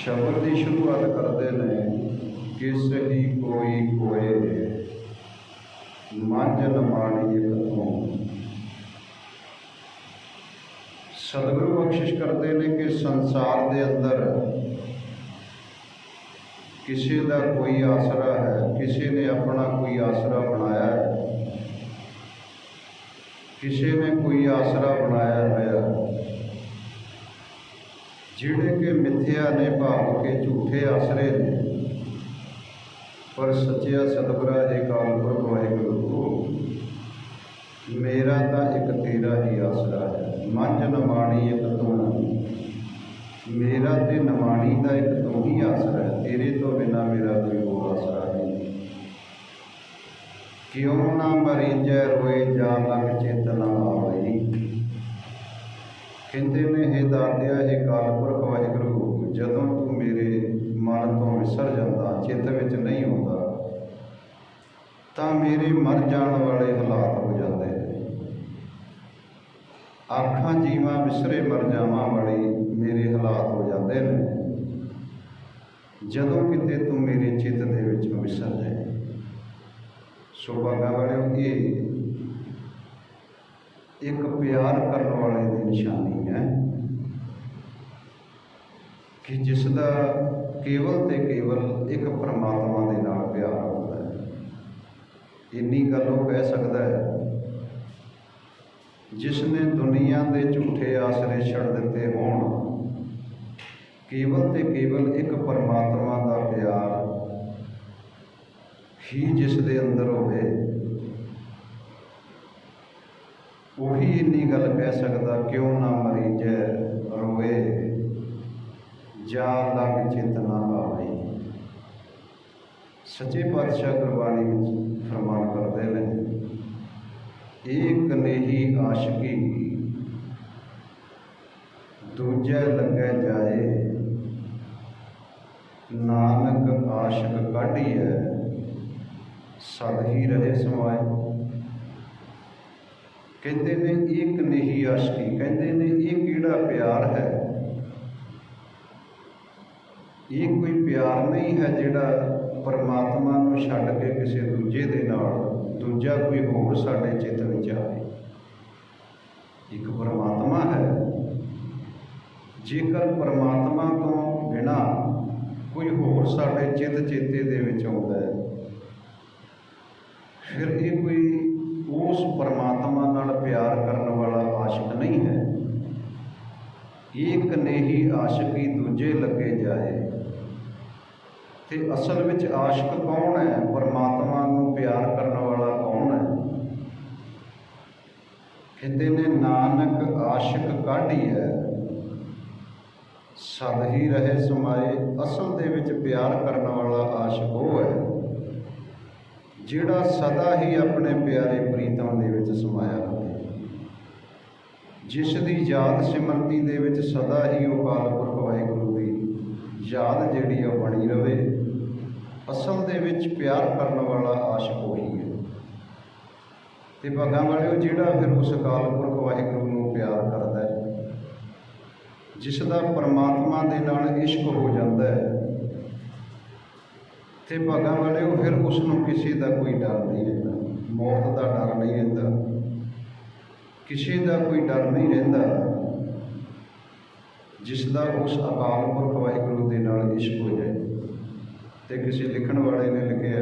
ਸ਼ਬਦ ਦੀ ਸ਼ੁਰੂਆਤ ਕਰਦੇ ਨੇ ਕਿਸ ਹੀ ਕੋਈ ਕੋਏ ਮੰਝ ਨਮਾਣੀ ਇਕ ਤੂੰ ਸਤਿਗੁਰੂ ਬਖਸ਼ਿਸ਼ ਕਰਦੇ ਨੇ ਕਿ ਸੰਸਾਰ ਦੇ ਅੰਦਰ ਕਿਸੇ ਦਾ ਕੋਈ ਆਸਰਾ ਹੈ ਕਿਸੇ ਨੇ ਆਪਣਾ ਕੋਈ ਆਸਰਾ ਬਣਾਇਆ ਹੈ ਕਿਸੇ ਨੇ ਕੋਈ ਆਸਰਾ ਬਣਾਇਆ ਹੋਇਆ ਜਿਹੜੇ ਕਿ ਮਿੱਥਿਆ ਨੇ ਭਾਵ ਕੇ ਝੂਠੇ ਆਸਰੇ ਨੇ, ਪਰ ਸੱਚਿਆ ਸਤਿਗੁਰਾ ਇਹ ਕਾਲਪੁਰਖ ਵਾਹਿਗੁਰੂ ਮੇਰਾ ਤਾਂ ਇੱਕ ਤੇਰਾ ਹੀ ਆਸਰਾ ਹੈ ਮੰਝ ਨਮਾਣੀ ਇੱਕ ਤੂੰ। ਮੇਰਾ ਤੇ ਨਮਾਣੀ ਦਾ ਇੱਕ ਤੂੰ ਹੀ ਆਸਰਾ ਹੈ, ਤੇਰੇ ਤੋਂ ਬਿਨਾ ਮੇਰਾ ਕੋਈ ਹੋਰ ਆਸਰਾ ਨਹੀਂ। ਕਿਉਂ ਨਾ ਮਰੀਜੈ ਰੋਏ ਜਾ ਲਗ ਚੇਤਨਾ ਕਹਿੰਦੇ ਨੇ ਇਹ ਦਾਤਿਆ, ਇਹ ਕਾਲਪੁਰਖ ਵਾਹਿਗੁਰੂ, ਜਦੋਂ ਤੂੰ ਮੇਰੇ ਮਨ ਤੋਂ ਵਿਸਰ ਜਾਂਦਾ, ਚਿੱਤ ਵਿੱਚ ਨਹੀਂ ਆਉਂਦਾ, ਤਾਂ ਮੇਰੇ ਮਰ ਜਾਣ ਵਾਲੇ ਹਾਲਾਤ ਹੋ ਜਾਂਦੇ ਨੇ। ਆਖਾਂ, ਜੀਵਾਂ ਵਿਸਰੇ ਮਰ ਜਾਵਾਂ ਵਾਲੇ ਮੇਰੇ ਹਾਲਾਤ ਹੋ ਜਾਂਦੇ ਨੇ। ਜਦੋਂ ਕਿਤੇ ਤੂੰ ਮੇਰੇ ਚਿੱਤ ਦੇ ਵਿੱਚ ਵਿਸਰ ਜਾਏ। ਸੋ ਬਾਗਾ ਵਾਲਿਓ, ਇਹ ਇੱਕ ਪਿਆਰ ਕਰਨ ਵਾਲੇ ਦੀ ਨਿਸ਼ਾਨੀ ਹੈ ਕਿ ਜਿਸ ਦਾ ਕੇਵਲ ਤੇ ਕੇਵਲ ਇੱਕ ਪਰਮਾਤਮਾ ਦੇ ਨਾਲ ਪਿਆਰ ਹੁੰਦਾ ਹੈ। ਇੰਨੀ ਗੱਲ ਉਹ ਕਹਿ ਸਕਦਾ ਹੈ ਜਿਸ ਨੇ ਦੁਨੀਆ ਦੇ ਝੂਠੇ ਆਸਰੇ ਛੱਡ ਦਿੱਤੇ ਹੋਣ, ਕੇਵਲ ਤੇ ਕੇਵਲ ਇੱਕ ਪਰਮਾਤਮਾ ਦਾ ਪਿਆਰ ਹੀ ਜਿਸ ਦੇ ਅੰਦਰ ਹੋਵੇ ਉਹੀ ਇੰਨੀ ਗੱਲ ਕਹਿ ਸਕਦਾ, ਕਿਉਂ ਨਾ ਮਰੀਜੈ ਰੋਏ ਜਾ ਲਗ ਚਿਤ ਨਾ ਆਵੇ ਸੱਚੇ ਪਾਤਸ਼ਾਹ ਗੁਰਬਾਣੀ ਵਿੱਚ ਫਰਮਾਨ ਕਰਦੇ ਨੇ, ਏਕ ਨੇਹੀ ਆਸ਼ਕੀ, ਦੂਜੇ ਲੱਗੇ ਜਾਏ, ਨਾਨਕ ਆਸ਼ਕ ਕਾਢੀਐ, ਸਦ ਹੀ ਰਹੇ ਸਮਾਏ। ਕਹਿੰਦੇ ਨੇ ਇੱਕ ਨਹੀਂ ਆਸ਼ਕੀ ਕਹਿੰਦੇ ਨੇ, ਇਹ ਕਿਹੜਾ ਪਿਆਰ ਹੈ? ਇਹ ਕੋਈ ਪਿਆਰ ਨਹੀਂ ਹੈ ਜਿਹੜਾ ਪਰਮਾਤਮਾ ਨੂੰ ਛੱਡ ਕੇ ਕਿਸੇ ਦੂਜੇ ਦੇ ਨਾਲ, ਦੂਜਾ ਕੋਈ ਹੋਰ ਸਾਡੇ ਚਿੱਤ ਵਿੱਚ ਆਵੇ। ਇੱਕ ਪਰਮਾਤਮਾ ਹੈ। ਜੇਕਰ ਪਰਮਾਤਮਾ ਤੋਂ ਬਿਨਾ ਕੋਈ ਹੋਰ ਸਾਡੇ ਚਿੱਤ ਚੇਤੇ ਦੇ ਵਿੱਚ ਆਉਂਦਾ ਹੈ, ਫਿਰ ਇਹ ਕੋਈ ਉਸ ਪਰਮਾਤਮਾ ਨਾਲ ਪਿਆਰ ਕਰਨ ਵਾਲਾ ਆਸ਼ਿਕ ਨਹੀਂ ਹੈ। ਇੱਕ ਨੇ ਹੀ ਆਸ਼ਿਕੀ ਦੂਜੇ ਲੱਗੇ ਜਾਏ। ਤੇ ਅਸਲ ਵਿੱਚ ਆਸ਼ਿਕ ਕੌਣ ਹੈ? ਪਰਮਾਤਮਾ ਨੂੰ ਪਿਆਰ ਕਰਨ ਵਾਲਾ ਕੌਣ ਹੈ? ਕਹਿੰਦੇ ਨੇ ਨਾਨਕ ਆਸ਼ਿਕ ਕਾਢੀ ਹੈ। ਸਦ ਹੀ ਰਹੇ ਸਮਾਏ, ਅਸਲ ਦੇ ਵਿੱਚ ਪਿਆਰ ਕਰਨ ਵਾਲਾ ਆਸ਼ਿਕ ਉਹ ਹੈ। ਜਿਹੜਾ ਸਦਾ ਹੀ ਆਪਣੇ ਪਿਆਰੇ ਪ੍ਰੀਤਮ ਦੇ ਵਿੱਚ ਸਮਾਇਆ ਰਹੇ ਜਿਸ ਦੀ ਯਾਦ ਸਿਮਰਤੀ ਦੇ ਵਿੱਚ ਸਦਾ ਹੀ ਉਹ ਕਾਲਪੁਰਖ ਵਾਹਿਗੁਰੂ ਦੀ ਯਾਦ ਜਿਹੜੀ ਉਹ ਬਣੀ ਰਵੇ, ਅਸਲ ਦੇ ਵਿੱਚ ਪਿਆਰ ਕਰਨ ਵਾਲਾ ਆਸ਼ਿਕ ਉਹੀ ਹੈ। ਤੇ ਭਾਗਾਂ ਵਾਲਿਓ, ਜਿਹੜਾ ਫਿਰ ਉਸ ਕਾਲਪੁਰਖ ਵਾਹਿਗੁਰੂ ਨੂੰ ਪਿਆਰ ਕਰਦਾ ਹੈ, ਜਿਸ ਦਾ ਪਰਮਾਤਮਾ ਦੇ ਨਾਲ ਇਸ਼ਕ ਹੋ ਜਾਂਦਾ ਹੈ ਤੇ ਭਾਗਾਂ ਵਾਲੇ ਉਹ ਫਿਰ ਉਸ ਨੂੰ ਕਿਸੇ ਦਾ ਕੋਈ ਡਰ ਨਹੀਂ ਰਹਿੰਦਾ। ਮੌਤ ਦਾ ਡਰ ਨਹੀਂ ਰਹਿੰਦਾ। ਕਿਸੇ ਦਾ ਕੋਈ ਡਰ ਨਹੀਂ ਰਹਿੰਦਾ। ਜਿਸ ਦਾ ਉਸ ਅਕਾਲ ਪੁਰਖ ਵਾਹਿਗੁਰੂ ਦੇ ਨਾਲ ਇਸ਼ਕ ਹੋ ਜਾਏ। ਤੇ ਕਿਸੇ ਲਿਖਣ ਵਾਲੇ ਨੇ ਲਿਖਿਆ,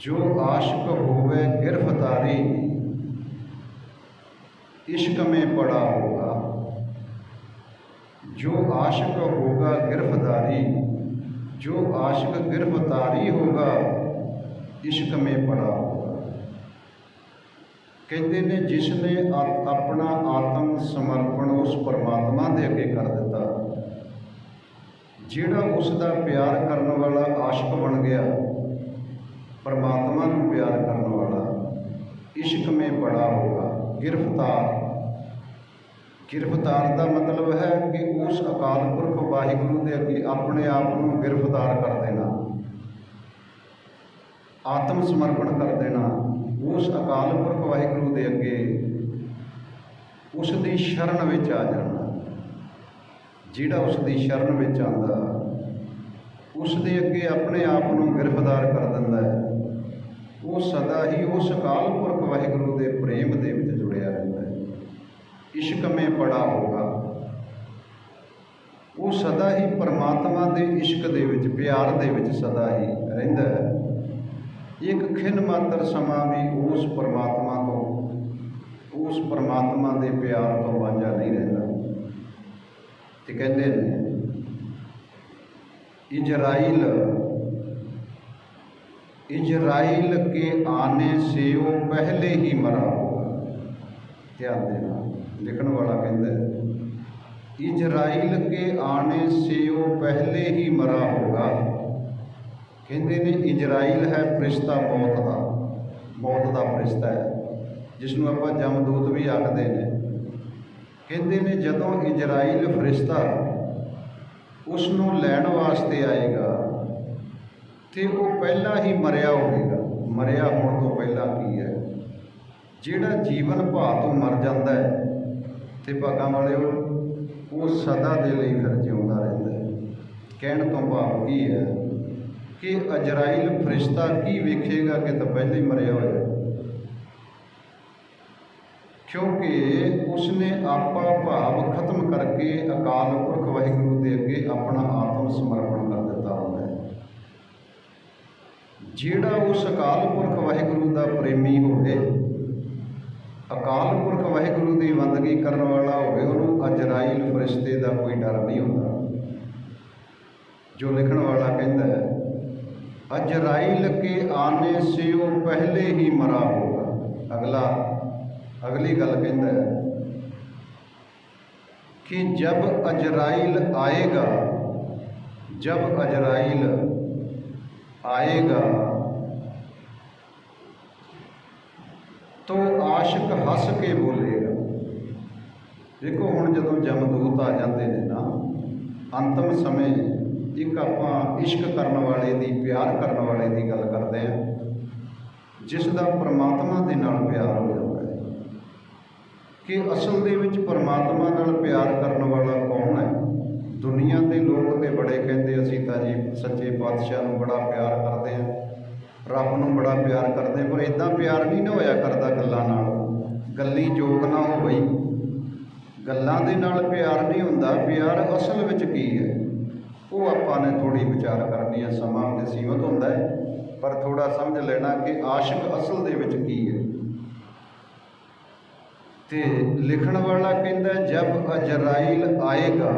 ਜੋ ਆਸ਼ਿਕ ਹੋਵੇ ਗਿਰਫਤਾਰੀ, ਇਸ਼ਕ ਮੇ ਪੜਾ ਹੋਗਾ। ਜੋ ਆਸ਼ਿਕ ਹੋਗਾ ਗਿਰਫਤਾਰੀ जो आशिक गिरफ्तारी होगा इश्क में पड़ा होगा ਕਹਿੰਦੇ ਨੇ ਜਿਸ ਨੇ ਆ- ਆਪਣਾ ਆਤਮ ਸਮਰਪਣ ਉਸ ਪਰਮਾਤਮਾ ਦੇ ਅੱਗੇ ਕਰ ਦਿੱਤਾ ਜਿਹੜਾ ਉਸ ਦਾ ਪਿਆਰ ਕਰਨ ਵਾਲਾ ਆਸ਼ਿਕ ਬਣ ਗਿਆ ਪਰਮਾਤਮਾ ਨੂੰ ਪਿਆਰ ਕਰਨ ਵਾਲਾ ਇਸ਼ਕ ਮੇ ਬੜਾ ਹੋਗਾ ਗਿਰਫਤਾਰ ਗ੍ਰਿਫ਼ਤਾਰ ਦਾ ਮਤਲਬ ਹੈ ਕਿ ਉਸ ਅਕਾਲ ਪੁਰਖ ਵਾਹਿਗੁਰੂ ਦੇ ਅੱਗੇ ਆਪਣੇ ਆਪ ਨੂੰ ਗ੍ਰਿਫਤਾਰ ਕਰ ਦੇਣਾ, ਆਤਮ ਸਮਰਪਣ ਕਰ ਦੇਣਾ, ਉਸ ਅਕਾਲ ਪੁਰਖ ਵਾਹਿਗੁਰੂ ਦੇ ਅੱਗੇ ਉਸ ਦੀ ਸ਼ਰਨ ਵਿੱਚ ਆ ਜਾਣਾ। ਜਿਹੜਾ ਉਸ ਦੀ ਸ਼ਰਨ ਵਿੱਚ ਆਂਦਾ ਉਸ ਦੇ ਅੱਗੇ ਆਪਣੇ ਆਪ ਨੂੰ ਗ੍ਰਿਫਤਾਰ ਕਰ ਦਿੰਦਾ ਹੈ। ਉਹ ਸਦਾ ਹੀ ਉਸ ਅਕਾਲ ਪੁਰਖ ਵਾਹਿਗੁਰੂ ਦੇ ਪ੍ਰੇਮ ਦੇ ਵਿੱਚ ਜੁੜਿਆ ਹੈ ਇਸ਼ਕ ਮੇ ਪੜਾ ਹੋਗਾ ਉਹ ਸਦਾ ਹੀ ਪਰਮਾਤਮਾ ਦੇ ਇਸ਼ਕ ਦੇ ਵਿੱਚ ਪਿਆਰ ਦੇ ਵਿੱਚ ਸਦਾ ਹੀ ਰਹਿੰਦਾ ਹੈ ਇੱਕ ਖਿੰਨ ਮਾਤਰ ਸਮਾਂ ਵੀ ਉਸ ਪਰਮਾਤਮਾ ਤੋਂ ਉਸ ਪਰਮਾਤਮਾ ਦੇ ਪਿਆਰ ਤੋਂ ਵਾਂਝਾ ਨਹੀਂ ਰਹਿੰਦਾ ਤੇ ਕਹਿੰਦੇ ਨੇ इजराइल इजराइल के आने से वो पहले ही मरा होगा ध्यान देना ਲਿਖਣ ਵਾਲਾ ਕਹਿੰਦਾ ਇਜ਼ਰਾਈਲ ਕੇ ਆਣੇ ਸੇ ਉਹ ਪਹਿਲੇ ਹੀ ਮਰਾ ਹੋਗਾ। ਕਹਿੰਦੇ ਨੇ, ਇਜ਼ਰਾਈਲ ਹੈ ਫਰਿਸ਼ਤਾ ਮੌਤ ਦਾ ਮੌਤ ਦਾ ਫਰਿਸ਼ਤਾ ਹੈ ਜਿਸ ਨੂੰ ਆਪਾਂ ਜਮਦੂਤ ਵੀ ਆਖਦੇ ਨੇ। ਕਹਿੰਦੇ ਨੇ, ਜਦੋਂ ਇਜ਼ਰਾਈਲ ਫਰਿਸ਼ਤਾ ਉਸ ਨੂੰ ਲੈਣ ਵਾਸਤੇ ਆਏਗਾ, ਤੇ ਉਹ ਪਹਿਲਾਂ ਹੀ ਮਰਿਆ ਹੋਵੇਗਾ। ਮਰਿਆ ਹੋਣ ਤੋਂ ਪਹਿਲਾਂ ਕੀ ਹੈ? ਜਿਹੜਾ ਜੀਵਨ ਭਾਅ ਤੋਂ ਮਰ ਜਾਂਦਾ ਹੈ ਤੇ ਭਾਗਾਂ ਵਾਲਿਓ, ਉਹ ਸਦਾ ਦੇ ਲਈ ਫਿਰ ਜਿਉਂਦਾ ਰਹਿੰਦਾ ਹੈ। ਕਹਿਣ ਤੋਂ ਭਾਵ ਕੀ ਹੈ ਕਿ ਅਜਰਾਇਲ ਫਰਿਸ਼ਤਾ ਕੀ ਵੇਖੇਗਾ ਕਿ ਤਾਂ ਪਹਿਲੇ ਹੀ ਮਰਿਆ ਹੋਇਆ ਕਿਉਂਕਿ ਉਸਨੇ ਆਪਾ ਭਾਵ ਖਤਮ ਕਰਕੇ ਅਕਾਲ ਪੁਰਖ ਵਾਹਿਗੁਰੂ ਦੇ ਅੱਗੇ ਆਪਣਾ ਆਤਮ ਸਮਰਪਣ ਕਰ ਦਿੱਤਾ ਹੁੰਦਾ ਹੈ। ਜਿਹੜਾ ਉਸ ਅਕਾਲ ਪੁਰਖ ਵਾਹਿਗੁਰੂ ਦਾ ਪ੍ਰੇਮੀ ਹੋਵੇ ਅਕਾਲ ਪੁਰਖ ਵਾਹਿਗੁਰੂ ਦੀ ਵੰਦਗੀ ਕਰਨ ਵਾਲਾ ਹੋਵੇ ਉਹਨੂੰ ਅਜਰਾਇਲ ਫਰਿਸ਼ਤੇ ਦਾ ਕੋਈ ਡਰ ਨਹੀਂ ਹੁੰਦਾ। ਜੋ ਲਿਖਣ ਵਾਲਾ ਕਹਿੰਦਾ ਹੈ ਅਜਰਾਇਲ ਕੇ ਆਨੇ ਸੇ ਉਹ ਪਹਿਲੇ ਹੀ ਮਰਾ ਹੋਗਾ। ਅਗਲਾ, ਅਗਲੀ ਗੱਲ ਕਹਿੰਦਾ ਹੈ ਕਿ ਜਬ ਅਜਰਾਈਲ ਆਏਗਾ, ਜਬ ਅਜਰਾਈਲ ਆਏਗਾ तो ਆਸ਼ਿਕ ਹੱਸ ਕੇ ਬੋਲੇਗਾ ਦੇਖੋ ਹੁਣ ਜਦੋਂ ਜਮਦੂਤ ਆ ਜਾਂਦੇ ਨੇ ਨਾ, ਅੰਤਮ ਸਮੇਂ ਇੱਕ ਆਪਾਂ ਇਸ਼ਕ ਕਰਨ ਵਾਲੇ ਦੀ, ਪਿਆਰ ਕਰਨ ਵਾਲੇ ਦੀ ਗੱਲ ਕਰਦੇ ਹਾਂ ਜਿਸ ਦਾ ਪਰਮਾਤਮਾ ਦੇ ਨਾਲ ਪਿਆਰ ਹੋ ਜਾਂਦਾ ਹੈ। ਕਿ ਅਸਲ ਦੇ ਵਿੱਚ ਪਰਮਾਤਮਾ ਨਾਲ ਪਿਆਰ ਕਰਨ ਵਾਲਾ ਕੌਣ ਹੈ? ਦੁਨੀਆ ਦੇ ਲੋਕ ਤੇ ਬੜੇ ਕਹਿੰਦੇ ਅਸੀਂ ਤਾਂ ਜੀ ਸੱਚੇ ਪਾਤਸ਼ਾਹ ਨੂੰ ਬੜਾ ਪਿਆਰ ਕਰਦੇ ਹਾਂ ਰੱਬ ਨੂੰ ਬੜਾ ਪਿਆਰ ਕਰਦੇ ਪਰ ਇਦਾਂ ਪਿਆਰ ਨਹੀਂ ਨਾ ਹੋਇਆ ਕਰਦਾ ਗੱਲਾਂ ਨਾਲ। ਗੱਲੀ ਜੋਗ ਨਾ ਹੋ ਗੱਲਾਂ ਦੇ ਨਾਲ ਪਿਆਰ ਨਹੀਂ ਹੁੰਦਾ। ਪਿਆਰ ਅਸਲ ਵਿੱਚ ਕੀ ਹੈ? ਉਹ ਆਪਾਂ ਨੇ ਥੋੜੀ ਵਿਚਾਰ ਕਰਨੀ ਹੈ। ਸਮਾਂ ਤੇ ਸੀਮਤ ਹੁੰਦਾ ਹੈ। ਪਰ ਥੋੜਾ ਸਮਝ ਲੈਣਾ ਕਿ ਆਸ਼ਿਕ ਅਸਲ ਦੇ ਵਿੱਚ ਕੀ ਹੈ। ਤੇ ਲਿਖਣ ਵਾਲਾ ਕਹਿੰਦਾ, ਜਬ ਅਜਰਾਇਲ ਆਏਗਾ,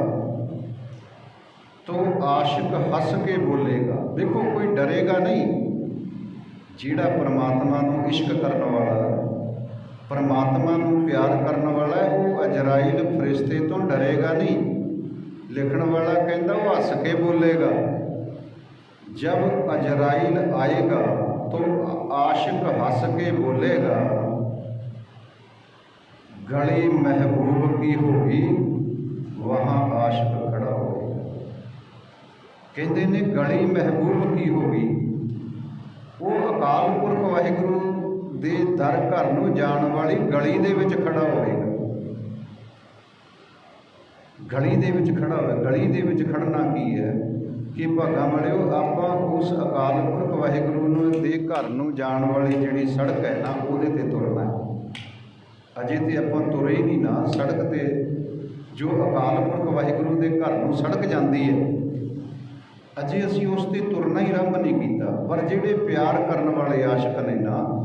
ਤੋ ਆਸ਼ਿਕ ਹੱਸ ਕੇ ਬੋਲੇਗਾ। ਦੇਖੋ, ਕੋਈ ਡਰੇਗਾ ਨਹੀਂ। ਜਿਹੜਾ ਪਰਮਾਤਮਾ ਨੂੰ ਇਸ਼ਕ ਕਰਨ ਵਾਲਾ ਪਰਮਾਤਮਾ ਨੂੰ ਪਿਆਰ ਕਰਨ ਵਾਲਾ ਉਹ ਅਜਰਾਇਲ ਫਰਿਸ਼ਤੇ ਤੋਂ ਡਰੇਗਾ ਨਹੀਂ। ਲਿਖਣ ਵਾਲਾ ਕਹਿੰਦਾ ਉਹ ਹੱਸ ਕੇ ਬੋਲੇਗਾ। ਜਦ ਅਜਰਾਇਲ ਆਏਗਾ, ਤੋ ਆਸ਼ਿਕ ਹੱਸ ਕੇ ਬੋਲੇਗਾ। ਗਲੀ ਮਹਿਬੂਬ ਕੀ ਹੋਗੀ, ਵਹਾਂ ਆਸ਼ਿਕ ਖੜਾ ਹੋਏਗਾ। ਕਹਿੰਦੇ ਨੇ ਗਲੀ ਮਹਿਬੂਬ ਕੀ ਹੋਗੀ? ਉਹ ਅਕਾਲ ਪੁਰਖ ਵਾਹਿਗੁਰੂ ਦਰ ਘਰ ਨੂੰ ਜਾਣ ਵਾਲੀ ਗਲੀ ਦੇ ਵਿੱਚ ਖੜਾ ਹੋਵੇਗਾ। ਗਲੀ ਦੇ ਵਿੱਚ ਖੜਾ ਹੋਵੇ। ਗਲੀ ਦੇ ਵਿੱਚ ਖੜਨਾ ਕੀ ਹੈ? ਕਿ ਭਾਗਾ ਵਾਲਿਓ, ਆਪਾਂ ਉਸ ਅਕਾਲ ਪੁਰਖ ਵਾਹਿਗੁਰੂ ਨੂੰ ਦੇ ਘਰ ਨੂੰ ਜਾਣ ਵਾਲੀ ਜਿਹੜੀ ਸੜਕ ਹੈ ਨਾ, ਉਹਦੇ ਤੇ ਤੁਰਨਾ ਅਜੇ ਤੇ ਆਪਾਂ ਤੁਰੇ ਹੀ ਨਹੀਂ ਨਾ। ਸੜਕ ਤੇ ਜੋ ਅਕਾਲ ਪੁਰਖ ਵਾਹਿਗੁਰੂ ਦੇ ਘਰ ਨੂੰ ਸੜਕ ਜਾਂਦੀ ਹੈ, ਅਜੇ ਅਸੀਂ ਉਸ ਤੇ ਤੁਰਨਾ ਹੀ ਆਰੰਭ ਨਹੀਂ ਕੀਤਾ। ਪਰ ਜਿਹੜੇ ਪਿਆਰ ਕਰਨ ਵਾਲੇ ਆਸ਼ਿਕ ਨੇ ਨਾ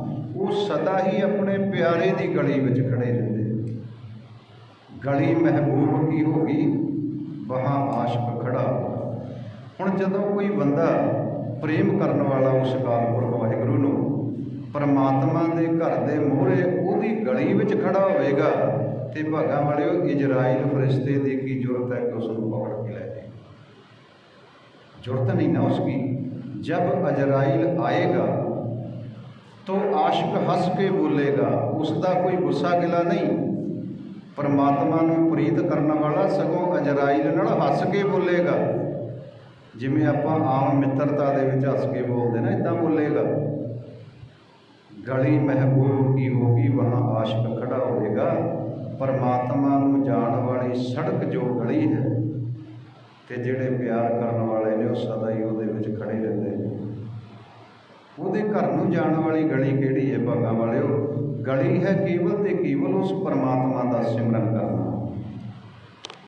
ਉਹ ਸਦਾ ਹੀ ਆਪਣੇ ਪਿਆਰੇ ਦੀ ਗਲੀ ਵਿੱਚ ਖੜੇ ਰਹਿੰਦੇ। ਗਲੀ ਮਹਿਬੂਬ ਕੀ ਹੋਗੀ ਵਹਾਂ ਆਸ਼ਕ ਖੜਾ। ਹੁਣ ਜਦੋਂ ਕੋਈ ਬੰਦਾ ਪ੍ਰੇਮ ਕਰਨ ਵਾਲਾ ਉਸ ਅਕਾਲ ਵਾਹਿਗੁਰੂ ਨੂੰ ਪਰਮਾਤਮਾ ਦੇ ਘਰ ਦੇ ਮੋਹਰੇ ਉਹਦੀ ਗਲੀ ਵਿੱਚ ਖੜਾ ਹੋਵੇਗਾ ਤੇ ਭਾਗਾਂ ਵਾਲਿਓ, ਇਜਰਾਈਲ ਫਰਿਸ਼ਤੇ ਦੀ ਕੀ ਜ਼ਰੂਰਤ ਹੈ ਕਿ ਉਸ ਨੂੰ ਪਕੜ ਕੇ ਲੈ ਜਾਏ? ਜ਼ਰੂਰਤ ਨਹੀਂ ਨਾ ਉਸकी ਜਦ ਅਜਰਾਈਲ ਆਏਗਾ तो ਆਸ਼ਿਕ ਹੱਸ ਕੇ ਬੋਲੇਗਾ ਉਸ ਦਾ ਕੋਈ ਗੁੱਸਾ ਗਿਲਾ ਨਹੀਂ। ਪਰਮਾਤਮਾ ਨੂੰ ਪ੍ਰੀਤ ਕਰਨ ਵਾਲਾ ਸਗੋਂ ਅਜਰਾਇਲ ਨਾਲ ਹੱਸ ਕੇ ਬੋਲੇਗਾ। ਜਿਵੇਂ ਆਪਾਂ ਆਮ ਮਿੱਤਰਤਾ ਦੇ ਵਿੱਚ ਹੱਸ ਕੇ ਬੋਲਦੇ ਨਾ ਇਦਾਂ ਬੋਲੇਗਾ। ਗਲੀ ਮਹਿਬੂਬ ਕੀ ਹੋਗੀ, ਵਹਾਂ ਆਸ਼ਿਕ ਖੜਾ ਹੋਵੇਗਾ। ਪਰਮਾਤਮਾ ਨੂੰ ਜਾਣ ਵਾਲੀ ਸੜਕ ਜੋ ਗਲੀ ਹੈ, ਤੇ ਜਿਹੜੇ ਪਿਆਰ ਕਰਨ ਵਾਲੇ ਨੇ, ਉਹ ਸਦਾ ਹੀ ਉਹਦੇ ਵਿੱਚ ਖੜੇ ਰਹਿੰਦੇ ਨੇ। ਉਹਦੇ ਘਰ ਨੂੰ ਜਾਣ ਵਾਲੀ ਗਲੀ ਕਿਹੜੀ ਹੈ ਭਾਗਾਂ ਵਾਲਿਓ? ਗਲੀ ਹੈ ਕੇਵਲ ਤੇ ਕੇਵਲ ਉਸ ਪਰਮਾਤਮਾ ਦਾ ਸਿਮਰਨ ਕਰਨਾ।